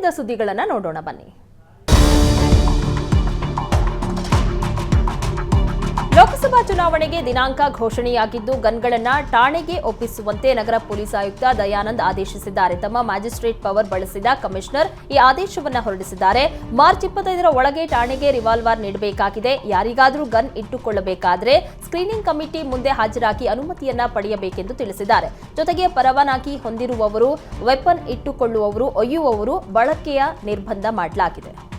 ಇನ್ನುಳಿದ ಸುದ್ದಿಗಳನ್ನು ನೋಡೋಣ ಬನ್ನಿ. ಲೋಕಸಭಾ ಚುನಾವಣೆಗೆ ದಿನಾಂಕ ಘೋಷಣೆಯಾಗಿದ್ದು, ಗನ್ಗಳನ್ನ ಠಾಣೆಗೆ ಒಪ್ಪಿಸುವಂತೆ ನಗರ ಪೊಲೀಸ್ ಆಯುಕ್ತ ದಯಾನಂದ್ ಆದೇಶಿಸಿದ್ದಾರೆ. ತಮ್ಮ ಮ್ಯಾಜಿಸ್ಟ್ರೇಟ್ ಪವರ್ ಬಳಸಿದ ಕಮಿಷನರ್ ಈ ಆದೇಶವನ್ನ ಹೊರಡಿಸಿದ್ದಾರೆ. ಮಾರ್ಚ್ ಇಪ್ಪತ್ತೈದರ ಒಳಗೆ ಠಾಣೆಗೆ ರಿವಾಲ್ವರ್ ನೀಡಬೇಕಾಗಿದೆ. ಯಾರಿಗಾದರೂ ಗನ್ ಇಟ್ಟುಕೊಳ್ಳಬೇಕಾದ್ರೆ ಸ್ಕ್ರೀನಿಂಗ್ ಕಮಿಟಿ ಮುಂದೆ ಹಾಜರಾಗಿ ಅನುಮತಿಯನ್ನ ಪಡೆಯಬೇಕೆಂದು ತಿಳಿಸಿದ್ದಾರೆ. ಜೊತೆಗೆ ಪರವಾನಗಿ ಹೊಂದಿರುವವರು, ವೆಪನ್ ಇಟ್ಟುಕೊಳ್ಳುವವರು, ಒಯ್ಯುವವರು ಬಳಕೆಯ ನಿರ್ಬಂಧ ಮಾಡಲಾಗಿದೆ.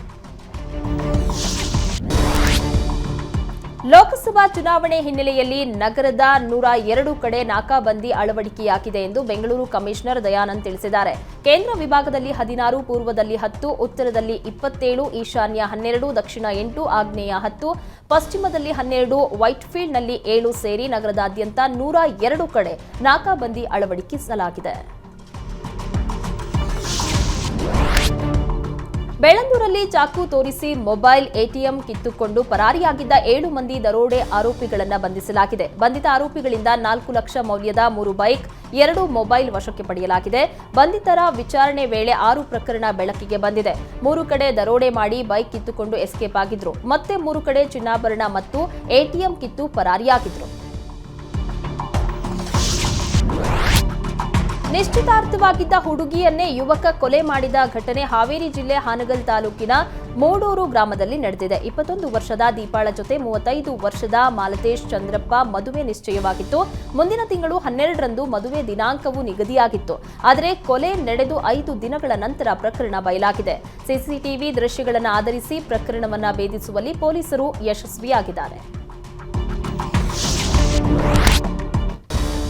ಲೋಕಸಭಾ ಚುನಾವಣೆ ಹಿನ್ನೆಲೆಯಲ್ಲಿ ನಗರದ ನೂರ ಎರಡು ಕಡೆ ನಾಕಾಬಂದಿ ಅಳವಡಿಕೆಯಾಗಿದೆ ಎಂದು ಬೆಂಗಳೂರು ಕಮಿಷನರ್ ದಯಾನಂದ್ ತಿಳಿಸಿದ್ದಾರೆ. ಕೇಂದ್ರ ವಿಭಾಗದಲ್ಲಿ ಹದಿನಾರು, ಪೂರ್ವದಲ್ಲಿ ಹತ್ತು, ಉತ್ತರದಲ್ಲಿ ಇಪ್ಪತ್ತೇಳು, ಈಶಾನ್ಯ ಹನ್ನೆರಡು, ದಕ್ಷಿಣ ಎಂಟು, ಆಗ್ನೇಯ ಹತ್ತು, ಪಶ್ಚಿಮದಲ್ಲಿ ಹನ್ನೆರಡು, ವೈಟ್ಫೀಲ್ಡ್ನಲ್ಲಿ ಏಳು ಸೇರಿ ನಗರದಾದ್ಯಂತ ನೂರ ಎರಡು ಕಡೆ ನಾಕಾಬಂದಿ ಅಳವಡಿಸಲಾಗಿದೆ ಬೆಳ್ಳಂದೂರಲ್ಲಿ ಚಾಕು ತೋರಿಸಿ ಮೊಬೈಲ್ ಎಟಿಎಂ ಕಿತ್ತುಕೊಂಡು ಪರಾರಿಯಾಗಿದ್ದ ಏಳು ಮಂದಿ ದರೋಡೆ ಆರೋಪಿಗಳನ್ನು ಬಂಧಿಸಲಾಗಿದೆ. ಬಂಧಿತ ಆರೋಪಿಗಳಿಂದ ನಾಲ್ಕು ಲಕ್ಷ ಮೌಲ್ಯದ ಮೂರು ಬೈಕ್, ಎರಡು ಮೊಬೈಲ್ ವಶಕ್ಕೆ ಪಡೆಯಲಾಗಿದೆ. ಬಂಧಿತರ ವಿಚಾರಣೆ ವೇಳೆ ಆರು ಪ್ರಕರಣ ಬೆಳಕಿಗೆ ಬಂದಿದೆ. ಮೂರು ಕಡೆ ದರೋಡೆ ಮಾಡಿ ಬೈಕ್ ಕಿತ್ತುಕೊಂಡು ಎಸ್ಕೇಪ್ ಆಗಿದ್ರು. ಮತ್ತೆ ಮೂರು ಕಡೆ ಚಿನ್ನಾಭರಣ ಮತ್ತು ಎಟಿಎಂ ಕಿತ್ತು ಪರಾರಿಯಾಗಿದ್ರು. ನಿಶ್ಚಿತಾರ್ಥವಾಗಿದ್ದ ಹುಡುಗಿಯನ್ನೇ ಯುವಕ ಕೊಲೆ ಮಾಡಿದ ಘಟನೆ ಹಾವೇರಿ ಜಿಲ್ಲೆ ಹಾನಗಲ್ ತಾಲೂಕಿನ ಮೂಡೂರು ಗ್ರಾಮದಲ್ಲಿ ನಡೆದಿದೆ. ಇಪ್ಪತ್ತೊಂದು ವರ್ಷದ ದೀಪಾಳ ಜೊತೆ ಮೂವತ್ತೈದು ವರ್ಷದ ಮಾಲತೇಶ್ ಚಂದ್ರಪ್ಪ ಮದುವೆ ನಿಶ್ಚಯವಾಗಿತ್ತು. ಮುಂದಿನ ತಿಂಗಳು ಹನ್ನೆರಡರಂದು ಮದುವೆ ದಿನಾಂಕವು ನಿಗದಿಯಾಗಿತ್ತು. ಆದರೆ ಕೊಲೆ ನಡೆದು ಐದು ದಿನಗಳ ನಂತರ ಪ್ರಕರಣ ಬಯಲಾಗಿದೆ. ಸಿಸಿಟಿವಿ ದೃಶ್ಯಗಳನ್ನು ಆಧರಿಸಿ ಪ್ರಕರಣವನ್ನು ಭೇದಿಸುವಲ್ಲಿ ಪೊಲೀಸರು ಯಶಸ್ವಿಯಾಗಿದ್ದಾರೆ.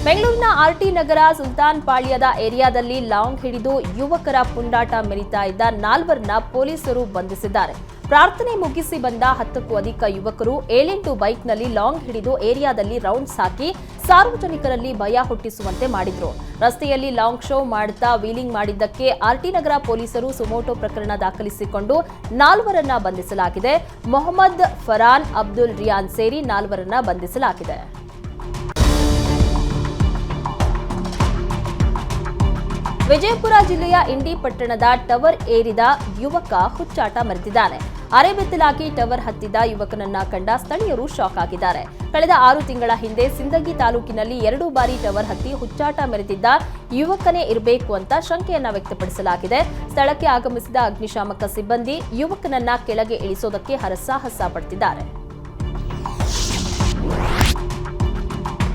ಬೆಂಗಳೂರಿನ ಆರ್ಟಿ ನಗರ ಸುಲ್ತಾನ್ ಪಾಳ್ಯದ ಏರಿಯಾದಲ್ಲಿ ಲಾಂಗ್ ಹಿಡಿದು ಯುವಕರ ಪುಂಡಾಟ ಮೆರಿತಾ ಇದ್ದ ನಾಲ್ವರನ್ನ ಪೊಲೀಸರು ಬಂಧಿಸಿದ್ದಾರೆ. ಪ್ರಾರ್ಥನೆ ಮುಗಿಸಿ ಬಂದ ಹತ್ತಕ್ಕೂ ಅಧಿಕ ಯುವಕರು ಏಳೆಂಟು ಬೈಕ್ನಲ್ಲಿ ಲಾಂಗ್ ಹಿಡಿದು ಏರಿಯಾದಲ್ಲಿ ರೌಂಡ್ಸ್ ಹಾಕಿ ಸಾರ್ವಜನಿಕರಲ್ಲಿ ಭಯ ಹುಟ್ಟಿಸುವಂತೆ ಮಾಡಿದ್ರು. ರಸ್ತೆಯಲ್ಲಿ ಲಾಂಗ್ ಶೋ ಮಾಡುತ್ತಾ ವೀಲಿಂಗ್ ಮಾಡಿದ್ದಕ್ಕೆ ಆರ್ಟಿ ನಗರ ಪೊಲೀಸರು ಸುಮೋಟೋ ಪ್ರಕರಣ ದಾಖಲಿಸಿಕೊಂಡು ನಾಲ್ವರನ್ನ ಬಂಧಿಸಲಾಗಿದೆ. ಮೊಹಮ್ಮದ್ ಫರಾನ್, ಅಬ್ದುಲ್ ರಿಯಾನ್ ಸೇರಿ ನಾಲ್ವರನ್ನ ಬಂಧಿಸಲಾಗಿದೆ. ವಿಜಯಪುರ ಜಿಲ್ಲೆಯ ಇಂಡಿ ಪಟ್ಟಣದ ಟವರ್ ಏರಿದ ಯುವಕ ಹುಚ್ಚಾಟ ಮರೆತಿದ್ದಾನೆ. ಅರೆಬೆತ್ತಲಾಗಿ ಟವರ್ ಹತ್ತಿದ ಯುವಕನನ್ನ ಕಂಡ ಸ್ಥಳೀಯರು ಶಾಕ್ ಆಗಿದ್ದಾರೆ. ಕಳೆದ ಆರು ತಿಂಗಳ ಹಿಂದೆ ಸಿಂದಗಿ ತಾಲೂಕಿನಲ್ಲಿ ಎರಡು ಬಾರಿ ಟವರ್ ಹತ್ತಿ ಹುಚ್ಚಾಟ ಮೆರೆದಿದ್ದ ಯುವಕನೇ ಇರಬೇಕು ಅಂತ ಶಂಕೆಯನ್ನ ವ್ಯಕ್ತಪಡಿಸಲಾಗಿದೆ. ಸ್ಥಳಕ್ಕೆ ಆಗಮಿಸಿದ ಅಗ್ನಿಶಾಮಕ ಸಿಬ್ಬಂದಿ ಯುವಕನನ್ನ ಕೆಳಗೆ ಇಳಿಸೋದಕ್ಕೆ ಹರಸಾಹಸ ಪಡ್ತಿದ್ದಾರೆ.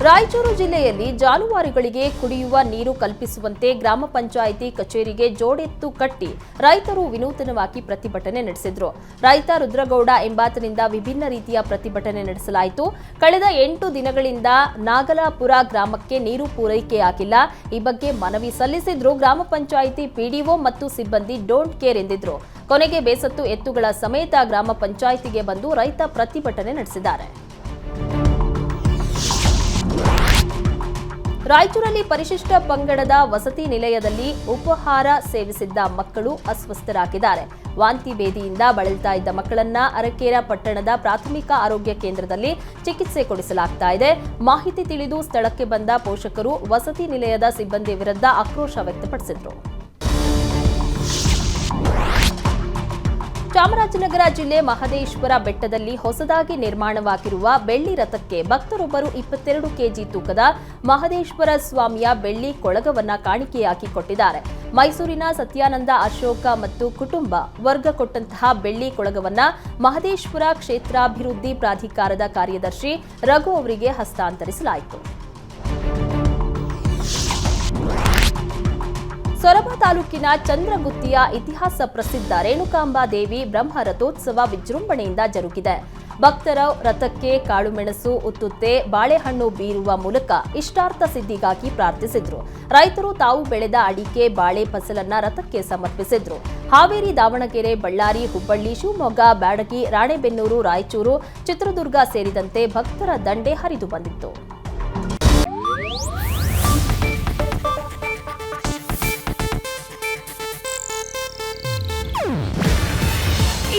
ರಾಯಚೂರು ಜಿಲ್ಲೆಯಲ್ಲಿ ಜಾನುವಾರುಗಳಿಗೆ ಕುಡಿಯುವ ನೀರು ಕಲ್ಪಿಸುವಂತೆ ಗ್ರಾಮ ಪಂಚಾಯಿತಿ ಕಚೇರಿಗೆ ಜೋಡೆತ್ತು ಕಟ್ಟಿ ರೈತರು ವಿನೂತನವಾಗಿ ಪ್ರತಿಭಟನೆ ನಡೆಸಿದ್ರು. ರೈತ ರುದ್ರಗೌಡ ಎಂಬಾತನಿಂದ ವಿಭಿನ್ನ ರೀತಿಯ ಪ್ರತಿಭಟನೆ ನಡೆಸಲಾಯಿತು. ಕಳೆದ ಎಂಟು ದಿನಗಳಿಂದ ನಾಗಲಾಪುರ ಗ್ರಾಮಕ್ಕೆ ನೀರು ಪೂರೈಕೆಯಾಗಿಲ್ಲ. ಈ ಬಗ್ಗೆ ಮನವಿ ಸಲ್ಲಿಸಿದ್ರು ಗ್ರಾಮ ಪಂಚಾಯಿತಿ ಪಿಡಿಒ ಮತ್ತು ಸಿಬ್ಬಂದಿ ಡೋಂಟ್ ಕೇರ್ ಎಂದಿದ್ರು. ಕೊನೆಗೆ ಬೇಸತ್ತು ಎತ್ತುಗಳ ಸಮೇತ ಗ್ರಾಮ ಪಂಚಾಯಿತಿಗೆ ಬಂದು ರೈತ ಪ್ರತಿಭಟನೆ ನಡೆಸಿದ್ದಾರೆ. ರಾಯಚೂರಲ್ಲಿ ಪರಿಶಿಷ್ಟ ಪಂಗಡದ ವಸತಿ ನಿಲಯದಲ್ಲಿ ಉಪಹಾರ ಸೇವಿಸಿದ್ದ ಮಕ್ಕಳು ಅಸ್ವಸ್ಥರಾಗಿದ್ದಾರೆ. ವಾಂತಿ ಬೇದಿಯಿಂದ ಬಳಲ್ತಾ ಇದ್ದ ಮಕ್ಕಳನ್ನ ಅರಕೇರ ಪಟ್ಟಣದ ಪ್ರಾಥಮಿಕ ಆರೋಗ್ಯ ಕೇಂದ್ರದಲ್ಲಿ ಚಿಕಿತ್ಸೆ ಕೊಡಿಸಲಾಗ್ತಾ ಇದೆ. ಮಾಹಿತಿ ತಿಳಿದು ಸ್ಥಳಕ್ಕೆ ಬಂದ ಪೋಷಕರು ವಸತಿ ನಿಲಯದ ಸಿಬ್ಬಂದಿ ವಿರುದ್ಧ ಆಕ್ರೋಶ ವ್ಯಕ್ತಪಡಿಸಿದ್ರು. ಚಾಮರಾಜನಗರ ಜಿಲ್ಲೆ ಮಹದೇಶ್ವರ ಬೆಟ್ಟದಲ್ಲಿ ಹೊಸದಾಗಿ ನಿರ್ಮಾಣವಾಗಿರುವ ಬೆಳ್ಳಿ ರಥಕ್ಕೆ ಭಕ್ತರೊಬ್ಬರು ಇಪ್ಪತ್ತೆರಡು ಕೆಜಿ ತೂಕದ ಮಹದೇಶ್ವರ ಸ್ವಾಮಿಯ ಬೆಳ್ಳಿ ಕೊಳಗವನ್ನ ಕಾಣಿಕೆಯಾಗಿ ಕೊಟ್ಟಿದ್ದಾರೆ. ಮೈಸೂರಿನ ಸತ್ಯಾನಂದ ಅಶೋಕ ಮತ್ತು ಕುಟುಂಬ ವರ್ಗ ಕೊಟ್ಟಂತಹ ಬೆಳ್ಳಿ ಕೊಳಗವನ್ನ ಮಹದೇಶ್ವರ ಕ್ಷೇತ್ರಾಭಿವೃದ್ಧಿ ಪ್ರಾಧಿಕಾರದ ಕಾರ್ಯದರ್ಶಿ ರಘು ಅವರಿಗೆ ಹಸ್ತಾಂತರಿಸಲಾಯಿತು. ಸೊರಬ ತಾಲೂಕಿನ ಚಂದ್ರಗುತ್ತಿಯ ಇತಿಹಾಸ ಪ್ರಸಿದ್ಧ ರೇಣುಕಾಂಬಾ ದೇವಿ ಬ್ರಹ್ಮ ರಥೋತ್ಸವ ವಿಜೃಂಭಣೆಯಿಂದ ಜರುಗಿದೆ. ಭಕ್ತರ ರಥಕ್ಕೆ ಕಾಳುಮೆಣಸು, ಉತ್ತುತ್ತೆ, ಬಾಳೆಹಣ್ಣು ಬೀರುವ ಮೂಲಕ ಇಷ್ಟಾರ್ಥ ಸಿದ್ಧಿಗಾಗಿ ಪ್ರಾರ್ಥಿಸಿದ್ರು. ರೈತರು ತಾವು ಬೆಳೆದ ಅಡಿಕೆ, ಬಾಳೆ ಫಸಲನ್ನ ರಥಕ್ಕೆ ಸಮರ್ಪಿಸಿದ್ರು. ಹಾವೇರಿ, ದಾವಣಗೆರೆ, ಬಳ್ಳಾರಿ, ಹುಬ್ಬಳ್ಳಿ, ಶಿವಮೊಗ್ಗ, ಬ್ಯಾಡಗಿ, ರಾಣೆಬೆನ್ನೂರು, ರಾಯಚೂರು, ಚಿತ್ರದುರ್ಗ ಸೇರಿದಂತೆ ಭಕ್ತರ ದಂಡೆ ಹರಿದು ಬಂದಿತ್ತು.